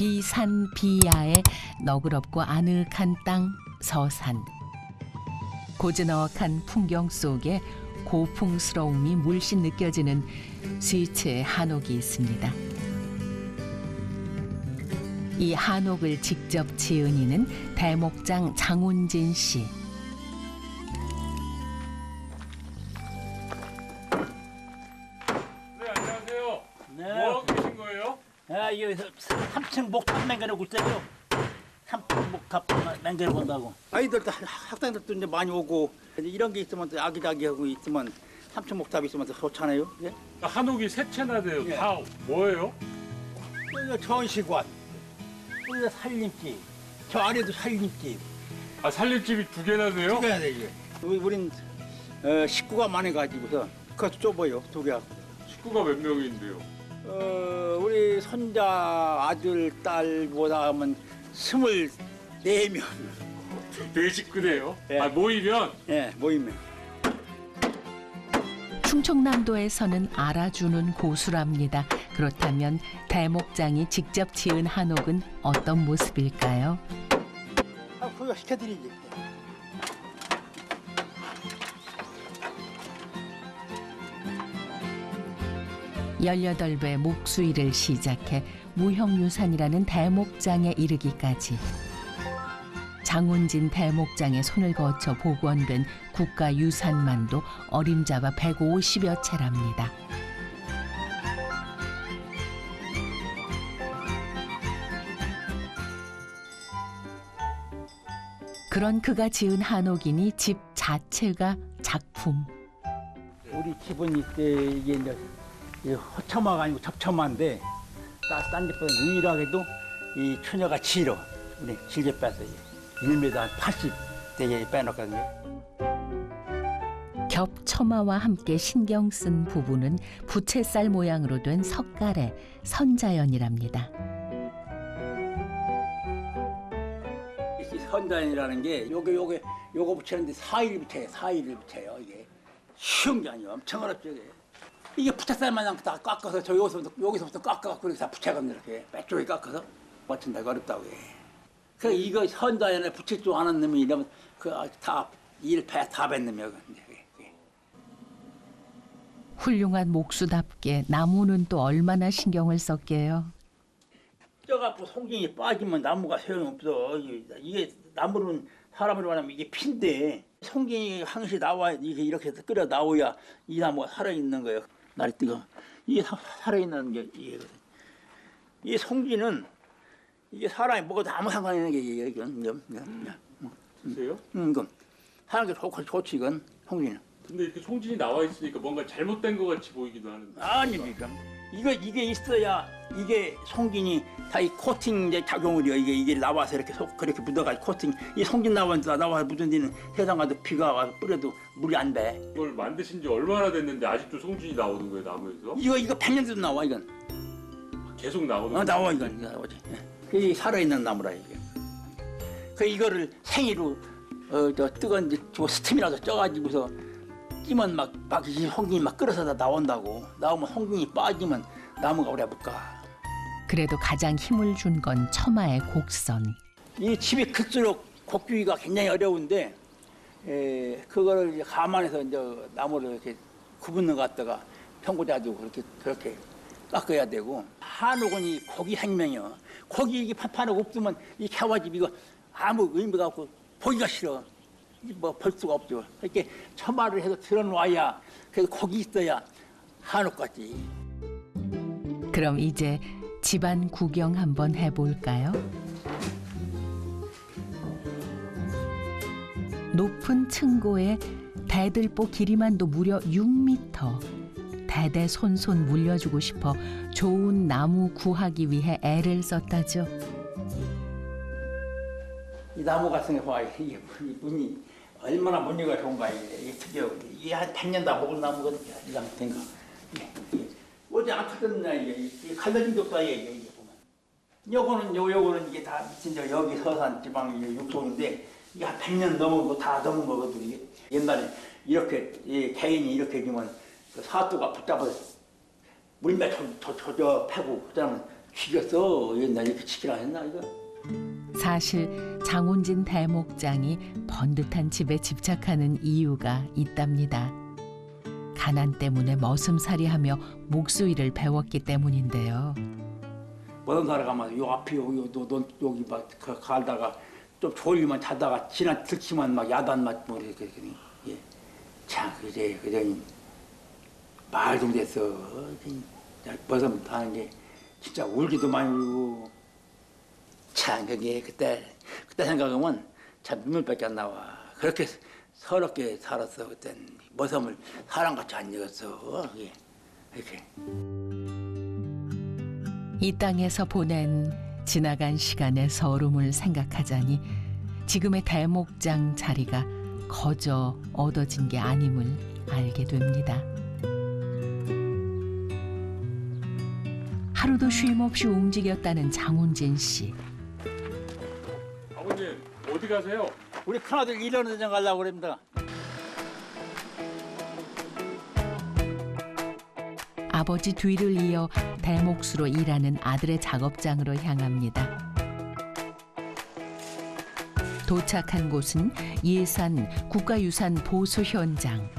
비산 비야의 너그럽고 아늑한 땅 서산. 고즈넉한 풍경 속에 고풍스러움이 물씬 느껴지는 스위츠의 한옥이 있습니다. 이 한옥을 직접 지은 이는 대목장 장훈진 씨. 여기서 3층 목탑 맹가려고 있어요. 3층 목탑 맹가려 본다고. 아이들도 학- 학생들도 이제 많이 오고 이제 이런 게 있으면 또 아기자기하고 있으면 3층 목탑 있으면 더 좋잖아요. 예? 한옥이 세 채나 돼요. 예. 다 뭐예요? 여기가 전시관, 여기가 살림집, 저 아래도 살림집. 아 살림집이 두 개나 돼요? 두 개야 되지. 우리, 우린 어, 식구가 많아가지고서 그것도 좁아요, 두 개. 식구가 몇 명인데요? 어, 우리 손자 아들 딸보다 하면 스물 네 명. 네 식구네요. 예. 아 모이면 예, 모이면. 충청남도에서는 알아주는 고수랍니다. 그렇다면 대목장이 직접 지은 한옥은 어떤 모습일까요? 아, 그거 시켜드리지. 18배 목수일을 시작해 무형유산이라는 대목장에 이르기까지 장훈진 대목장의 손을 거쳐 복원된 국가유산만도 어림잡아 150여 채랍니다. 그런 그가 지은 한옥이니 집 자체가 작품. 우리 집은 이때 이제 이 허처마가 아니고 접처마인데 딴 집보다 유일하게도 이 처녀가 지로 우리 길게 빼서 1m 한 80 되게 빼놨거든요. 겹처마와 함께 신경 쓴 부부는 부채살 모양으로 된 석가래 선자연이랍니다. 이 선단이라는 게 요게 요게 요거 붙이는데 4일 붙여요. 4일을 붙여요. 이게 쉬운 게 아니에요. 엄청 어렵죠. 이게. 이게 부채살 마냥 다 깎아서 저 여기서부터 여기서부터 깎아갖고 이렇게 다 붙여갑니다. 이렇게 빼쪽에 깎아서 맞춘다가 어렵다고 해. 그 이거 선단에 붙일 줄 아는 놈이 이러면 그다일패다 뱉는 놈이야. 훌륭한 목수답게 나무는 또 얼마나 신경을 썼게요. 쪄갖고 송진이 빠지면 나무가 소용없어. 이게- 나무는 사람으로 말하면 이게 핀데 송진이 항시 나와 이렇게 끓여 나오야 이 나무가 살아 있는 거예요. 날이 뜨거. 이게 사- 살아 있는 게 이거든. 이 송진은 이게 사람이 먹어도 아무 상관 없는 게 이게 이건 이건 주세요. 음, 이건 하는 게 좋고 좋지 이건 송진은. 근데 이렇게 송진이 나와 있으니까 뭔가 잘못된 것 같이 보이기도 하는데. 아니 지금 이거 이게 있어야 이게 송진이 다 이 코팅 이제 작용을 해요. 이게 이게 나와서 이렇게 속 그렇게 묻어가지고 코팅 이 송진 나와서 나와서 묻은 데는 세상 가도 비가 와서 뿌려도 물이 안 배. 이걸 만드신 지 얼마나 됐는데 아직도 송진이 나오는 거예요 나무에서? 이거 이거 백년도 나와 이건. 계속 나오는 어, 거예요? 나와 이건 이거 나오지. 예. 이 살아있는 나무라 이게. 그 이거를 생이로 어저 뜨거운 저 스팀이라도 쪄가지고서 찌면 막막 송진이 막 끓어서 다 나온다고. 나오면 송진이 빠지면 나무가 오래 못 가. 그래도 가장 힘을 준 건 처마의 곡선. 이 집이 클수록 곡주기가 굉장히 어려운데 에, 그거를 이제 감안해서 이제 나무를 이렇게 구분을 갖다가 평고자도 그렇게 그렇게 깎아야 되고 한옥은 이 고기 생명이요. 고기 이게 판판하고 없으면 이 개화집 이거 아무 의미가 없고 보기가 싫어. 뭐볼 수가 없죠. 이렇게 처마를 해서 들어놔야 그래서 고기 있어야 한옥 같지. 그럼 이제 집안 구경 한번 해볼까요? 높은 층고에 대들보 길이만도 무려 6m. 대대손손 물려주고 싶어 좋은 나무 구하기 위해 애를 썼다죠. 이 나무 같은 거 봐. 이게 이 문이 얼마나 문이가 좋은가 이게, 이게 특이하고 이게 한 100년 다 먹은 나무거든요. 이 상태인가. 어디 안 터졌나 이게, 게 없다 이게, 이게 보면. 요거는 요 요거는 이게 다 진짜 여기 서산 지방 이게 육송인데 이게 한 100년 넘은 거 다 넘은 거거든 이게. 옛날에 이렇게 이 개인이 이렇게 되면 그 사또가 붙잡아 물매 저, 저, 저, 저 패고 그다음에 죽였어. 옛날에 이렇게 치기라 했나 이거? 사실 장훈진 대목장이 번듯한 집에 집착하는 이유가 있답니다. 가난 때문에 머슴살이하며 목수일을 배웠기 때문인데요. 어떤 사람 가면 요 앞에 여기 여기 막 가- 갈다가 좀 졸리면 자다가 지나 들키면 막 야단 맞고 뭐 이렇게 예. 참 그제 그제 말좀 됐어. 버섯 하는 게 진짜 울기도 많이 울고 참 그게 그때 그때 생각하면 참 눈물밖에 안 나와. 그렇게 서럽게 살았어 그땐 머슴을 사람같이 안. 예. 이렇게. 이 땅에서 보낸 지나간 시간의 서름을 생각하자니 지금의 대목장 자리가 거저 얻어진 게 아님을 알게 됩니다. 하루도 쉼 없이 움직였다는 장훈진 씨. 가세요? 우리 큰아들 일하는 데장 가려고 그럽니다. 아버지 뒤를 이어 대목수로 일하는 아들의 작업장으로 향합니다. 도착한 곳은 예산 국가유산 보수 현장.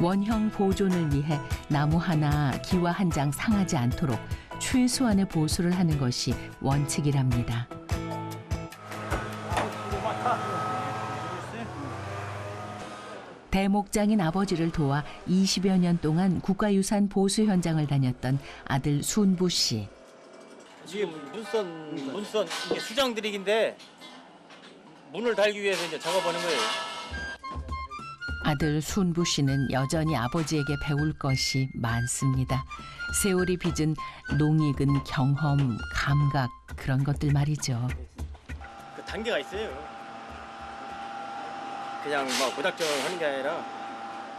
원형 보존을 위해 나무 하나, 기와 한 장 상하지 않도록 최소한의 보수를 하는 것이 원칙이랍니다. 대목장인 아버지를 도와 20여 년 동안 국가유산 보수 현장을 다녔던 아들 순부 씨. 지금 문선 문선 이게 수장 드릭인데 문을 달기 위해서 이제 작업하는 거예요. 아들 순부 씨는 여전히 아버지에게 배울 것이 많습니다. 세월이 빚은 농익은 경험, 감각 그런 것들 말이죠. 그 단계가 있어요. 그냥 뭐 무작정 하는 게 아니라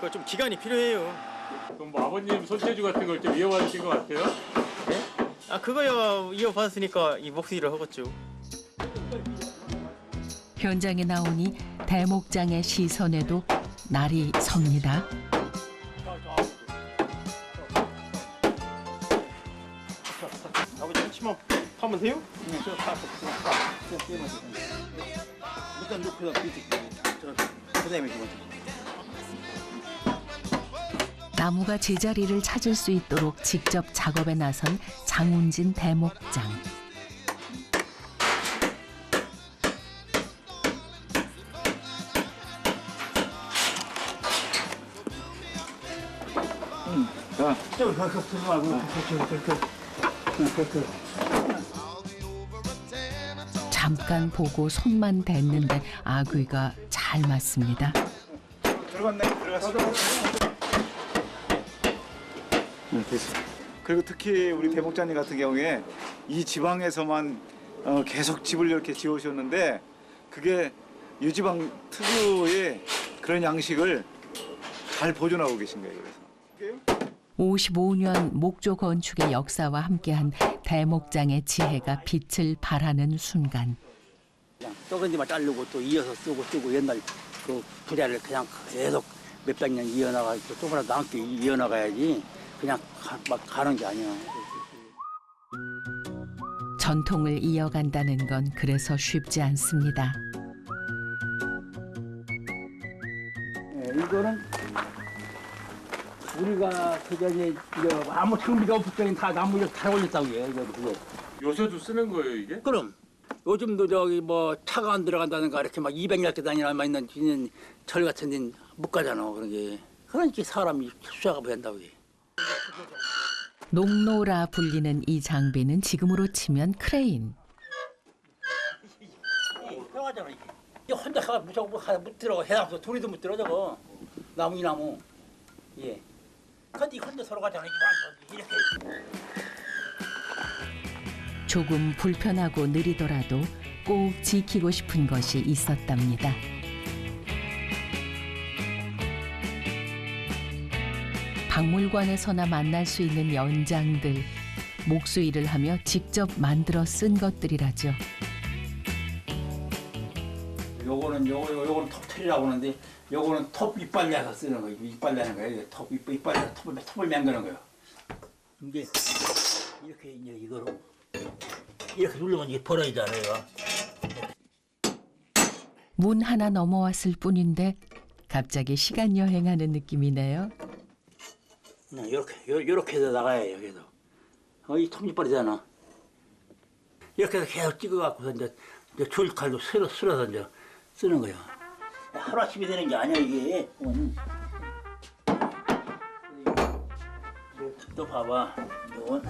그좀 기간이 필요해요. 그럼 뭐 아버님 손재주 같은 걸 좀 이어받으신 것 같아요? 아 그거야 이어받았으니까 이 목수일을 하겠죠. 현장에 나오니 대목장의 시선에도 날이 섭니다. 아버지 치마 파면 돼요? 일단 놓고 그다음에 좀 나무가 제자리를 찾을 수 있도록 직접 작업에 나선 장훈진 대목장. 잠깐 보고 손만 댔는데 아귀가 잘 맞습니다. 들어갔네. 들어갔어. 그리고 특히 우리 대목장님 같은 경우에 이 지방에서만 어, 계속 집을 이렇게 지어오셨는데 그게 유지방 특유의 그런 양식을 잘 보존하고 계신 거예요. 그래서. 55년 목조 건축의 역사와 함께한 대목장의 지혜가 빛을 발하는 순간 썩은 데만 자르고 또 이어서 쓰고 쓰고 옛날 그 부자를 그냥 계속 몇백 년 이어나가 또 조금이라도 남게 이어나가야지 그냥 가, 막 가는 게 아니야. 전통을 이어간다는 건 그래서 쉽지 않습니다. 예, 이거는 우리가 그전에 아무 장비가 없을 때는 다 나무 이렇게 잘 올렸다고 해요. 이거 그거. 요새도 쓰는 거예요 이게? 그럼 요즘도 저기 뭐 차가 안 들어간다는가 이렇게 막 200년 다니나 있는 있는 절 같은 데는 못 가잖아 그런 게. 그러니까 사람이 수사가 된다고 해. 농로라 불리는 이 장비는 지금으로 치면 크레인. 이게. 이 혼자 가 무조건 못, 못 들어 해놔서 둘이도 못 들어 저거 나무 이 나무. 예. 근데 이 혼자 서로 가잖아 이게 이렇게. 조금 불편하고 느리더라도 꼭 지키고 싶은 것이 있었답니다. 박물관에서나 만날 수 있는 연장들, 목수일을 하며 직접 만들어 쓴 것들이라죠. 요거는 요거 요거- 요거는 톱틀이라고 하는데 요거는 톱 이빨 내서 쓰는 거예요. 이빨 내는 거예요. 톱 이빨 이빨 톱을 톱을 맹그는 거예요. 이게 이렇게 이제 이거로 이렇게 누르면 이게 벌어지잖아요. 문 하나 넘어왔을 뿐인데 갑자기 시간 여행하는 느낌이네요. 그냥 이렇게 요, 이렇게 해서 나가야 해요. 그래서 어, 이 톱니발이잖아. 이렇게 해서 계속 찍어갖고서 이제, 이제 줄칼로 쓸어 쓸어서 이제 쓰는 거예요. 하루 아침에 되는 게 아니야 이게. 응. 또 봐봐. 이건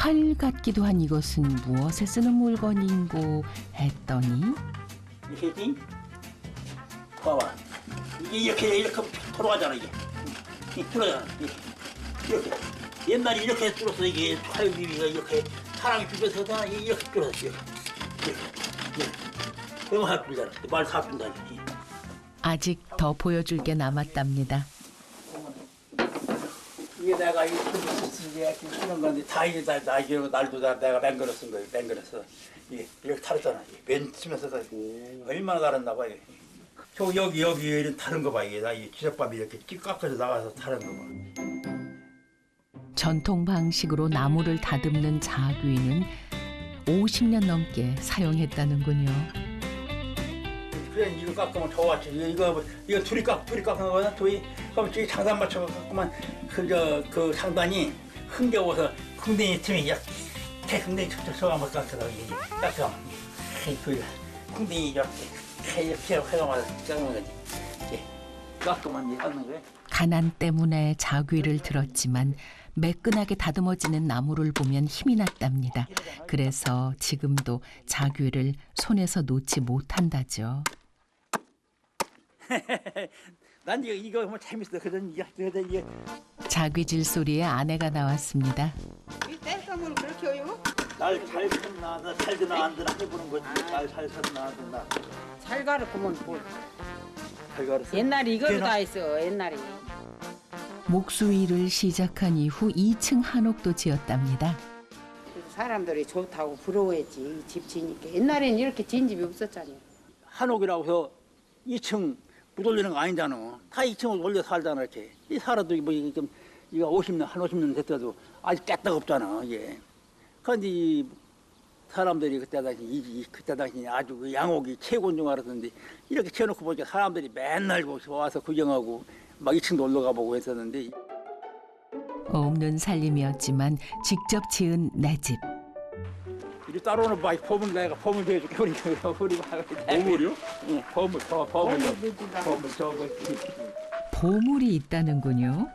활 같기도 한 이것은 무엇에 쓰는 물건인고 했더니 이게지? 봐봐. 이게 이렇게 이렇게 돌아가잖아 이게. 이 돌아가잖아. 이렇게. 옛날에 이렇게 뚫었어 이게 칼비비가 이렇게 사람이 비벼서다 이렇게 뚫었어 이렇게. 이렇게. 이렇게. 그러면 할 뿐이잖아. 말다 이게. 아직 더 보여줄 게 남았답니다. 이게 내가 이 쓰게 쓰는 건데 다 이게 다, 다 이게 날도 다 내가 맹글어 쓴 거예요. 맹글어서 이게 이렇게 탈었잖아. 맨 치면서 다 얼마나 다른다 봐 이게. 저 여기 여기 이런 다른 거 봐 이게 나이 지적밥이 이렇게 찌 깎아서 나가서 다른 거 봐. 전통 방식으로 나무를 다듬는 자귀는 50년 넘게 사용했다는군요. 그래 이거 깎으면 좋았지. 이거 이거 이거 둘이 깎 둘이 깎는 거거든. 둘이 그럼 저기 장단 맞춰 깎으면 그 저 그 상단이 흥겨워서 궁뎅이 틈이 이렇게 궁뎅이 척척 서가면 깎더라 이게 깎으면 그 궁뎅이 이렇게 이렇게 해가면 깎는 거지. 이렇게 깎으면 깎는 거야. 가난 때문에 자귀를 들었지만 매끈하게 다듬어지는 나무를 보면 힘이 났답니다. 그래서 지금도 자귀를 손에서 놓지 못한다죠. 난 이거 이거 뭐 재밌어. 그전 이게 그전 이게 자귀질 소리에 아내가 나왔습니다. 이 뗄감을 그렇게 해요? 날잘 섰나 나잘 드나 안 드나 해보는 거지. 날잘 섰나 안 드나. 잘 가르치면 뭘. 잘 가르쳐. 옛날에 이걸로 걔는- 다 했어 옛날에 목수 일을 시작한 이후 2층 한옥도 지었답니다. 그래서 사람들이 좋다고 부러워했지 이집 지니까 옛날엔 이렇게 진 집이 없었잖아요 한옥이라고 해서 2층 못 올리는 거 아니잖아. 다 2층을 올려 살잖아, 이렇게. 이 살아도 뭐 이게 좀, 이거 50년, 한 50년 됐어도 아직 깨딱 없잖아, 이게. 그런데 이 사람들이 그때 당시, 이, 이- 그때 당시 아주 그 양옥이 최고인 줄 알았는데 이렇게 쳐놓고 보니까 사람들이 맨날 거기서 와서 구경하고 막 2층도 올라 가 보고 했었는데 없는 살림이었지만 직접 지은 내 집. 이리 따로는 봐, 보물 내가 보물 보여줄게, 우리, 우리 봐. 보물이요? 응, 보물, 저, 보물, 보물, 저거. 보물이 있다는군요.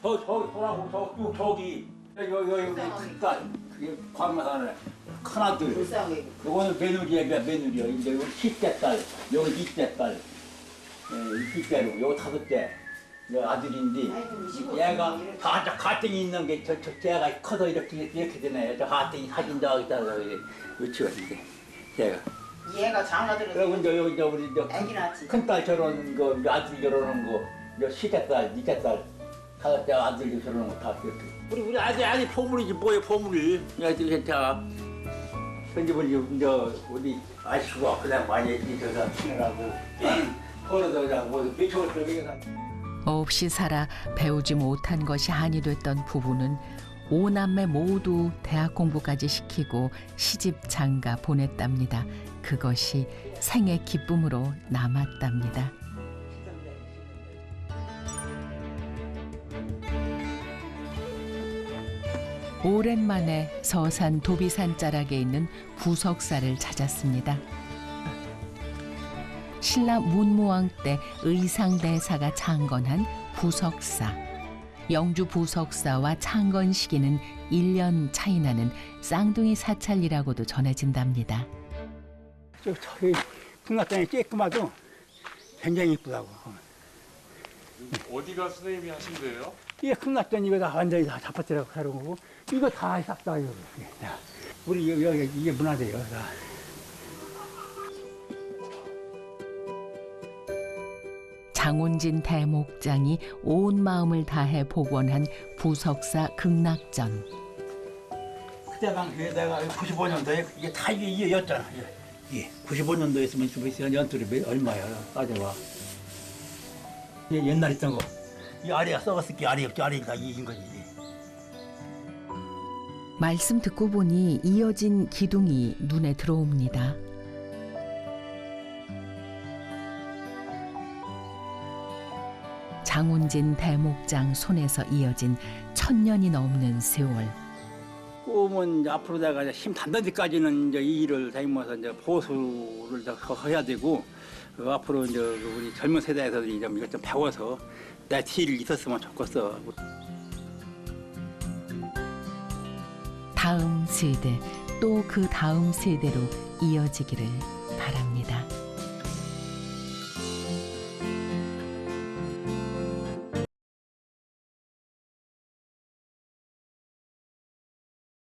저, 저, 저라고, 저, 저, 저기. 여기, 여기, 여기, 큰 딸. 그게 광마산에 큰 아들. 요거는 며느리야, 며느리야. 이제 여기 십째 딸. 여기 이째 딸. 예, 이째로. 요거 다섯째. 여 아들인데. 얘가 가자 가땡이 있는 게 저, 저, 쟤가 커서 이렇게, 이렇게 되네. 저 가땡이 사진 저기 있다가 위치가 있는데. 얘가. 얘가 장어들은 그리고 이제 여기 이제 우리 낳지. 큰딸 저러는 거, 아들 저러는 거, 이제 시대 딸, 이째 딸, 다섯째 아들 저러는 거다 이렇게. 우리 우리 아들 아들 보물이지 뭐예요 보물이. 애들 괜찮아. 근데 우리 이제 우리 아식구가 그냥 많이 있어서 친하고 걸어서 그냥 뭐 미쳐서 그냥. 없이 살아 배우지 못한 것이 한이 됐던 부부는 오남매 모두 대학 공부까지 시키고 시집 장가 보냈답니다. 그것이 생의 기쁨으로 남았답니다. 오랜만에 서산 도비산 자락에 있는 부석사를 찾았습니다. 신라 문무왕 때 의상대사가 창건한 부석사. 영주 부석사와 창건 시기는 1년 차이 나는 쌍둥이 사찰이라고도 전해진답니다. 저 저기 풍락장이 쬐끔하도 굉장히 이쁘다고. 어디가 선생님이 하신 거예요? 이게 큰낙전 이거 다 완전히 다 잡아뜨려고 하는 거고 이거 다 싹다 이거 다. 우리 여기, 여기 이게 문화재예요 다. 장훈진 대목장이 온 마음을 다해 복원한 부석사 극락전. 그때 당시에 내가 95년도에 이게 다 이게 이었잖아. 예, 95년도에 있으면 지금 연투리 몇- 얼마야? 따져봐. 옛날 있던 거. 이 아래가 썩었을 게 아래 없지 아래가 이긴 거지. 말씀 듣고 보니 이어진 기둥이 눈에 들어옵니다. 장운진 대목장 손에서 이어진 천 년이 넘는 세월. 꿈은 이제 앞으로 내가 이제 힘 단단 데까지는 이제 이 일을 다니면서 이제 보수를 더 해야 되고 그 앞으로 이제 그 우리 젊은 세대에서 좀 이것 좀 배워서 내 뒤를 있었으면 좋겠어. 다음 세대 또 그 다음 세대로 이어지기를 바랍니다.